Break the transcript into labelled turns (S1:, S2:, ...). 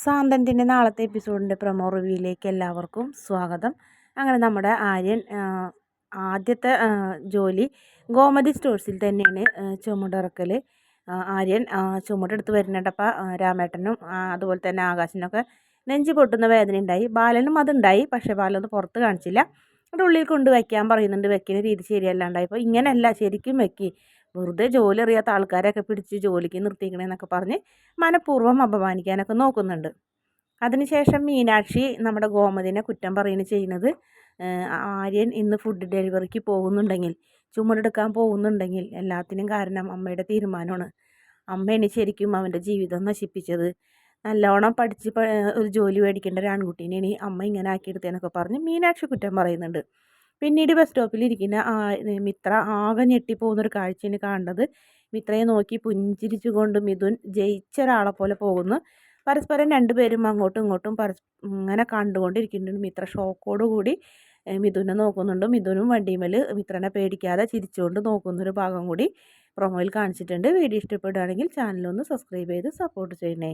S1: സാന്തന്റെ നാളത്തെ എപ്പിസോഡിന്റെ പ്രൊമോ റിവ്യൂയിലേക്ക് എല്ലാവർക്കും സ്വാഗതം. അങ്ങനെ നമ്മുടെ ആര്യൻ ആദ്യത്തെ ജോലി ഗോമതി സ്റ്റോഴ്സിൽ തന്നെയാണ് ചുമടിറക്കൽ ആര്യൻ ചുമടെടുത്ത് വരുന്നുണ്ടപ്പോൾ രാമേട്ടനും അതുപോലെ തന്നെ ആകാശിനൊക്കെ നെഞ്ച് പൊട്ടുന്ന വേദന ഉണ്ടായി ബാലനും അതുണ്ടായി പക്ഷേ ബാലൊന്നും പുറത്ത് കാണിച്ചില്ല. അവിടെ ഉള്ളിൽ കൊണ്ട് വയ്ക്കാൻ പറയുന്നുണ്ട് വെക്കുന്ന രീതി ശരിയല്ലാണ്ടായി. അപ്പോൾ ഇങ്ങനെയല്ല ശരിക്കും വെക്കി. വെറുതെ ജോലി അറിയാത്ത ആൾക്കാരെയൊക്കെ പിടിച്ച് ജോലിക്ക് നിർത്തിക്കണേന്നൊക്കെ പറഞ്ഞ് മനഃപൂർവം അപമാനിക്കാനൊക്കെ നോക്കുന്നുണ്ട്. അതിനുശേഷം മീനാക്ഷി നമ്മുടെ ഗോമതിനെ കുറ്റം പറയുന്നത് ചെയ്യുന്നത്. ആര്യൻ ഇന്ന് ഫുഡ് ഡെലിവറിക്ക് പോകുന്നുണ്ടെങ്കിൽ ചുമടെടുക്കാൻ പോകുന്നുണ്ടെങ്കിൽ എല്ലാത്തിനും കാരണം അമ്മയുടെ തീരുമാനമാണ്. അമ്മ അമ്മയാണ് ശരിക്കും അവന്റെ ജീവിതം നശിപ്പിച്ചത്. നല്ലോണം പഠിച്ച് ഒരു ജോലി മേടിക്കേണ്ട ഒരു ആൺകുട്ടീനെ അമ്മ ഇങ്ങനെ ആക്കിയെടുത്തേന്നൊക്കെ പറഞ്ഞ് മീനാക്ഷി കുറ്റം പറയുന്നുണ്ട്. പിന്നീട് ബസ് സ്റ്റോപ്പിൽ ഇരിക്കുന്ന മിത്ര ആകെ ഞെട്ടിപ്പോകുന്നൊരു കാഴ്ചയാണ് കാണുന്നത്. മിത്രയെ നോക്കി പുഞ്ചിരിച്ചുകൊണ്ട് മിഥുൻ ജയിച്ച ഒരാളെ പോലെ പോകുന്നു. പരസ്പരം രണ്ടുപേരും അങ്ങോട്ടും ഇങ്ങോട്ടും പരസ് ഇങ്ങനെ കണ്ടുകൊണ്ടിരിക്കുന്നുണ്ട്. മിത്ര ഷോക്കോട് കൂടി മിഥുനെ നോക്കുന്നുണ്ട്. മിഥുനും വണ്ടിമേൽ മിത്രനെ പേടിക്കാതെ ചിരിച്ചുകൊണ്ട് നോക്കുന്നൊരു ഭാഗം കൂടി പ്രൊമോയിൽ കാണിച്ചിട്ടുണ്ട്. വീഡിയോ ഇഷ്ടപ്പെടുകയാണെങ്കിൽ ചാനലൊന്ന് സബ്സ്ക്രൈബ് ചെയ്ത് സപ്പോർട്ട് ചെയ്യണേ.